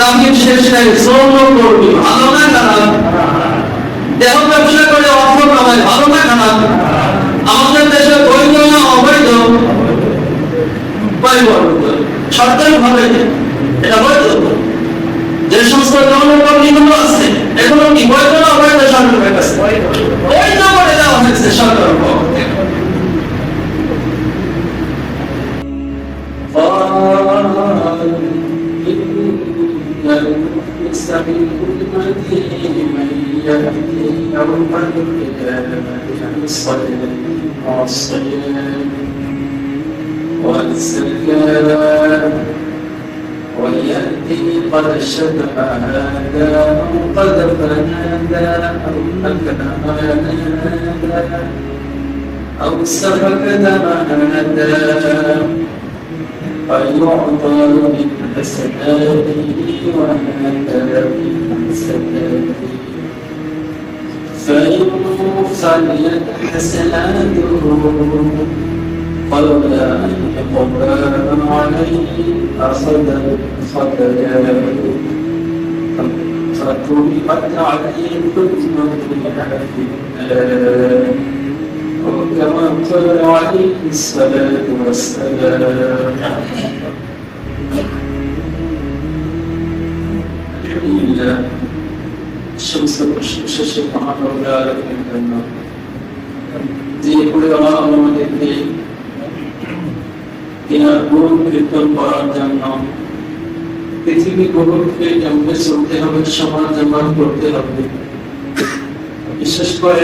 দামির শেষ শ্রম করবি। ভালো না খারাপ? দেহ ব্যবসা করে অর্থ কামাই ভালো না খারাপ? আমাদের দেশে বৈধ না অবৈধ? সরকারি ভাবে এটা বৈধ? যে সমস্ত যৌনকর্মীগুলো আছে, এগুলো কি বৈধ না অবৈধ সরকারের কাছে? বৈধ। করে দেওয়া হয়েছে সরকারের السبيل المهدي من يهدي يوما إلى الصلاة والصيام والزكاة ويأتي قد شبع هذا أو قد فنادى أو مكان هذا أو سبق معنى فيعطى من حسناته وهذا من حسناته فإن حسناته قبل أن يقضى عليه أخذ خطاياه فطرقت عليه الحكمة في النار وكما قال عليه الصلاة والسلام الحمد لله الشمس الشمس محمد ولا لكم যে করে আমাদেরকে কিনা গুরু কীর্তন করার জন্য পৃথিবী গুরুকে যেমন চলতে হবে সমাজ যেমন করতে হবে বিশেষ করে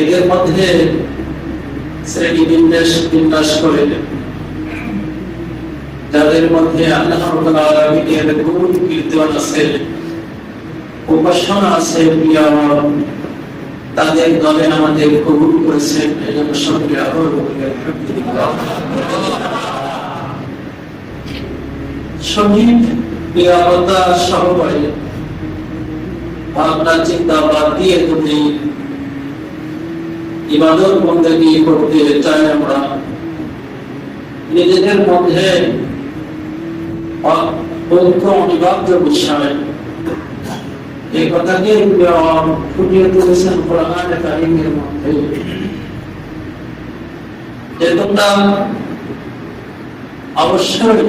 এদের মধ্যে শ্রেণি বিন্যাস বিন্যাস করে যাদের মধ্যে গুণ কীর্তন আছে, উপাসনা আছে তাদের দলে আমাদের কবুল করেছেন। এই জন্য সঙ্গে ভাবনা চিন্তা বাদ দিয়ে যদি ইবাদত বন্দেগী করতে চাই আমরা নিজেদের মধ্যে অনিবার্য বিষয় এই কথাকে ফুটিয়ে তুলেছেন কোরআন মধ্যে। তোমরা অবশ্যই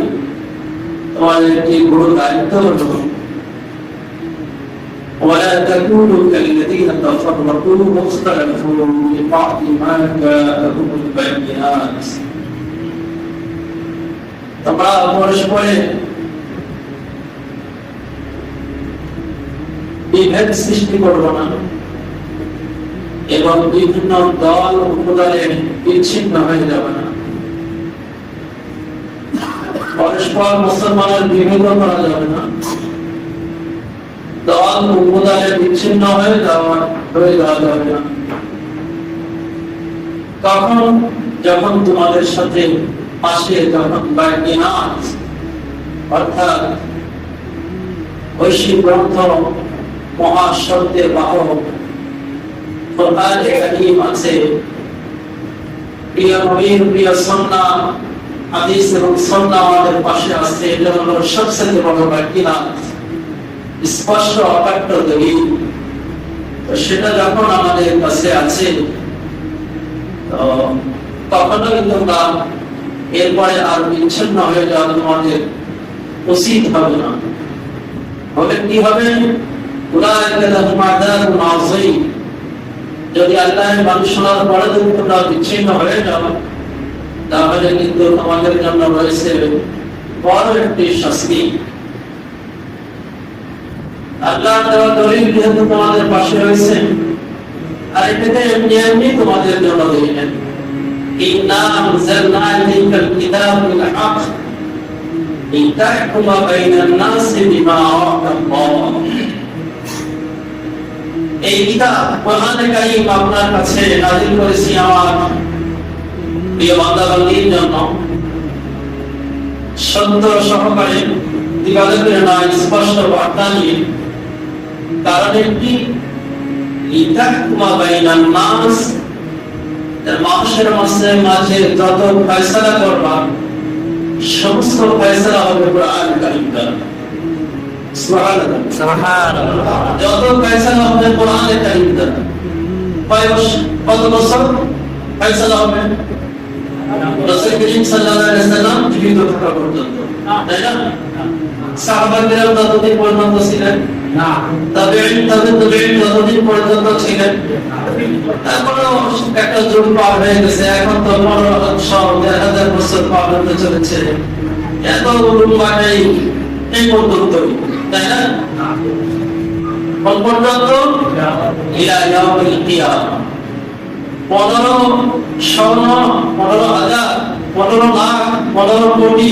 তোমাদের একটি বড় দায়িত্ব ولا تكونوا كالذين تفرقوا واختلفوا من بعد ما جاءهم البينات তোমরা পরস্পরে বিভেদ সৃষ্টি করবো না এবং বিভিন্ন দল উপদলে বিচ্ছিন্ন হয়ে যাবে না পরস্পর মুসলমানের বিভেদ করা যাবে না দল বিচ্ছিন্ন হয়ে হয়ে যাওয়া যাবে না। তখন যখন তোমাদের সাথে পাশে বাইনাত অর্থাৎ ঐশী গ্রন্থ মহাশব্দের বাহক আছে? প্রিয় নবীর প্রিয় সুন্নাহ হাদিস এবং সুন্নাহ আমাদের পাশে আছে, এটা হলো সবচেয়ে বড় স্পষ্ট অকাট্য দলিল সেটা যখন আমাদের কাছে আছে তখনও কিন্তু আমরা এরপরে আর বিচ্ছিন্ন হয়ে যাওয়া তোমাদের উচিত হবে না। হবে কি হবে? যদি আল্লাহ মানুষ তোমরা বিচ্ছিন্ন হয়ে যাও, তাহলে কিন্তু তোমাদের জন্য রয়েছে বড় একটি শাস্তি। আল্লাহ দলিল যেহেতু তোমাদের পাশে রয়েছেন আর এটাতে এমনি এমনি তোমাদের জন্য দিলেন এই কিতাব কাছে আমার প্রিয় বান্দাবান্দির জন্য। সত্য সহকারে স্পষ্ট বার্তা নিয়ে কারণ একটি মানুষের মাঝে মাঝে যত ফয়সালা করবা সমস্ত ফয়সালা হবে কোরআন কারীম যত ফয়সালা হবে কোরআন কারীম কত বছর ফয়সালা হবে? রাসূল করিম সাল্লাল্লাহু আলাইহি সাল্লাম জীবিত থাকা পর্যন্ত। তাই না? সাহাবারা ততদিন পর্যন্ত ছিলেন? না। তাবেঈন তাবে তাবেঈন ততদিন পর্যন্ত ছিলেন। তারপরে একটা যুগ পার গেছে। এখন তো পনেরো দেড় হাজার বছর পার হতে চলেছে। এত লম্বা নেই এই পর্যন্তই, তাই না? পর্যন্ত ইলা ইয়াউমিল কিয়ামা। পনেরো স্বর্ণ, পনেরো হাজার, পনেরো লাখ, পনেরো কোটি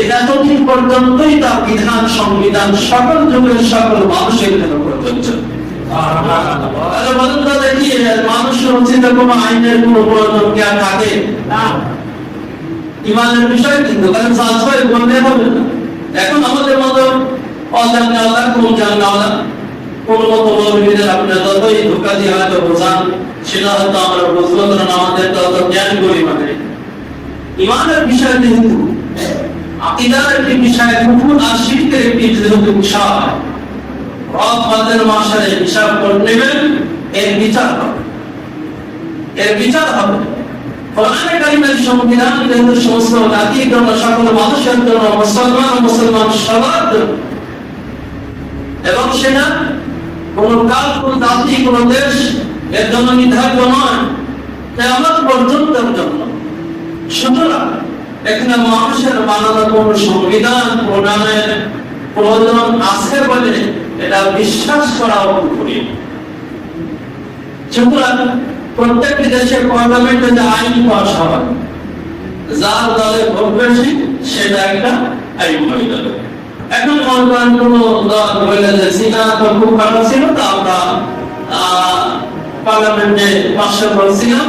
এতদিন পর্যন্তই তার বিধান, সংবিধান, সকল যুগের সকল মানুষের জন্য প্রযোজ্য। বলুন মানুষের আইনের বিষয় কিন্তু এখন আমাদের সেটা আমরা আমাদের জ্ঞান মানে। ইমানের যেহেতু আকিদার একটি বিষয়, কুফুর আর শিরকের একটি যেহেতু বিষয়, রব মাদের মাসারে হিসাব করে নেবেন, এর বিচার হবে। এর বিচার হবে। সংবিধান সকল মানুষের জন্য মুসলমান মুসলমান এবং সেটা কোন কাল, কোন জাতি, কোন দেশ, এর জন্য নির্ধারিত নয় জন্য। সুতরাং এখানে মানুষের বানানো কোন সংবিধান প্রণয়নের প্রয়োজন আছে বলে এটা বিশ্বাস করা করি সুতরাং পার্লামেন্টে যে আইন হয়, যার দলে ভোট বেশি, সেটা একটা আইন হয়ে যাবে এখন মনে কোন দল বলে যে তো খুব ছিল, তা আমরা পার্লামেন্টে পাঁচশো বলছিলাম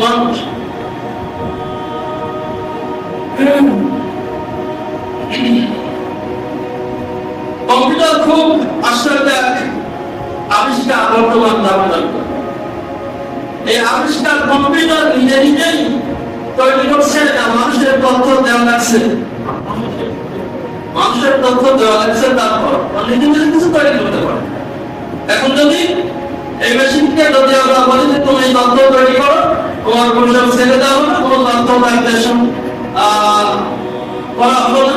মানুষ কম্পিউটার খুব আশ্চর্য আবিষ্কার বর্তমান ধারণা এই আবিষ্কার কম্পিউটার নিজে নিজেই তৈরি করছে মানুষের তথ্য দেওয়া লাগছে। মানুষের তথ্য দেওয়া লাগছে তারপর। নিজে নিজে কিছু তৈরি করতে পারে। এখন যদি এই মেশিনকে যদি আমরা বলি যে তুমি তথ্য তৈরি করো তোমার ছেড়ে হবে না করা না।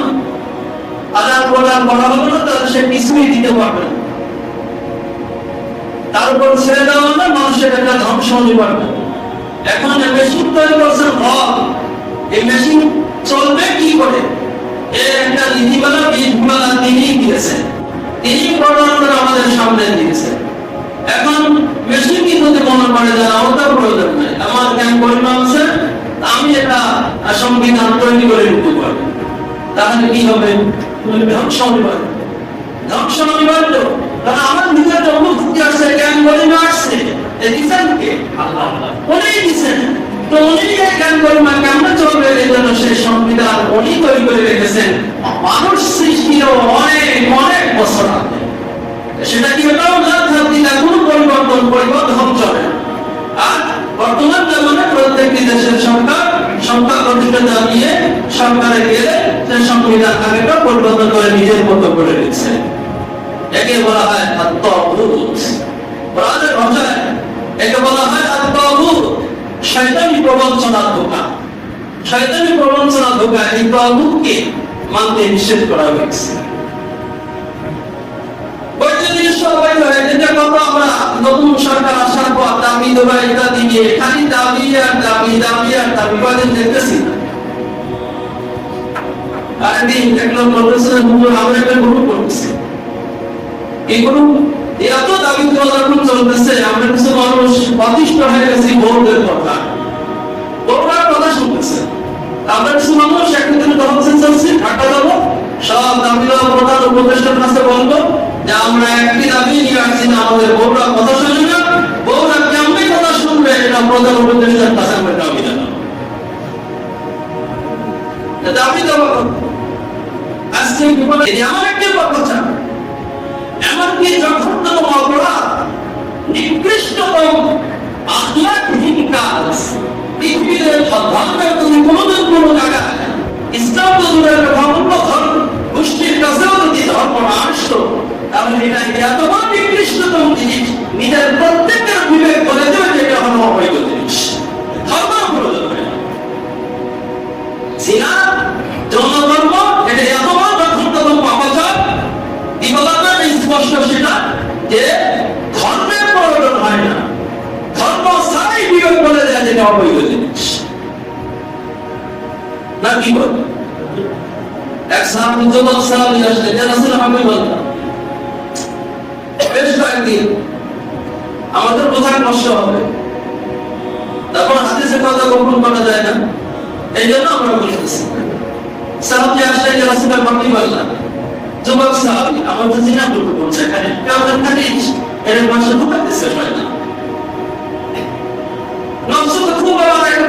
আদান প্রদান করা না, তাহলে সে কিছুই দিতে পারবে না। তার উপর ছেড়ে দেওয়া হলে মানুষের একটা ধ্বংস এখন যে মেশিন তৈরি করছেন হল এই মেশিন চলবে কি করে? এর একটা নীতিমালা বিধিমালা তিনি দিয়েছেন তিনি করে আমাদের সামনে দিয়েছেন এখন মেশিন কি যদি মনে করে ওটা প্রয়োজন নাই। আমার জ্ঞান আর সংবিধান তৈরি করে দিতে পারে তাহলে কি হবে? ধ্বংস অনিবার্য। ধ্বংস অনিবার্য। কারণ আমার নিজের আসছে জ্ঞান গরিমা আসছে দিচ্ছেন কে? উনি দিচ্ছেন। তো উনি জ্ঞান গরিমা কেমন চলবে, এই জন্য সেই সংবিধান উনি তৈরি করে রেখেছেন। মানুষ সৃষ্টিরও অনেক অনেক বছর আগে। সেটা কি না কোনো পরিবর্তন পরিবর্তন চলে আর বর্তমান জামানে প্রত্যেকটি দেশের সরকার সরকারে গেলে সে সংবিধান আগেটা পরিবর্তন করে নিজের মতো করে দিচ্ছে একে বলা হয় আত্মভূত কোরআনের ভাষায় একে বলা হয় আত্মভূত শয়তানি প্রবঞ্চনা ধোকা। শয়তানি প্রবঞ্চনা ধোকা এই মানতে নিষেধ করা হয়েছে। সবাই হয়ে যেটা কত আমরা? নতুন সরকার আসার পর দাবি দেওয়া ইত্যাদি নিয়ে খালি দাবি আর দাবি দাবি আর দাবি কদিন দেখতেছি? আরেকদিন দেখলাম বলতেছিলেন হুজুর, আমরা একটা গ্রুপ করতেছি। এই গ্রুপ এত দাবি দেওয়া চলতেছে, আমরা কিছু মানুষ অতিষ্ঠ হয়ে গেছি, বউদের কথা। বউরার কথা শুনতেছে। আমরা কিছু মানুষ, একদিন তহসিল চলছি ঢাকা যাব, সব দাবি প্রধান উপদেষ্টার কাছে বলব যে আমরা একটি দাবি নিয়ে আসছি না আমাদের বউরা কথা এক সাহাবি যুবক সাহাবি আসলে যে রাসূল আমি বেশ কয়েকদিন। আমাদের বোঝার কষ্ট হবে। তারপর হাদিসে কথা গোপন করা যায় না। এই জন্য আমরা বলতেছি সাহাবি আসলে যে রাসূল আমি বললাম যুবক আমার তো জিনা করতে বলছে এখানে তো থাকিস এর ভাষা ঢুকাতেছে হয় না নফস তো খুব আমার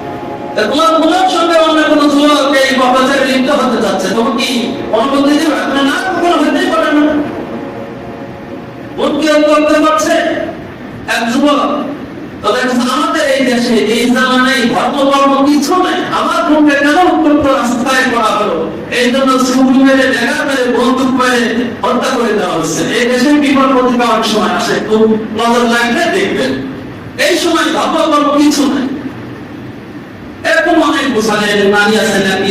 তোমার সঙ্গে অন্য কোনো যুবক এই লিপ্ত হতে তোমার কি অনুমতি দেবে? না কখনো হতেই পারে না। করতে পারছে এক যুবক। আমাদের এই দেশে এই জামানায় ধর্ম কর্ম কিছু আমার কেন রাস্তায় করা হলো? এই জন্য মেরে দেখা বন্দুক হত্যা করে দেওয়া হচ্ছে। এই দেশের বিপদ অনেক সময় আসে। খুব নজর লাগলে দেখবেন। এই সময় ধর্ম কর্ম কিছু নেই। এরকম অনেক বোঝা যায় নারী আছে নাকি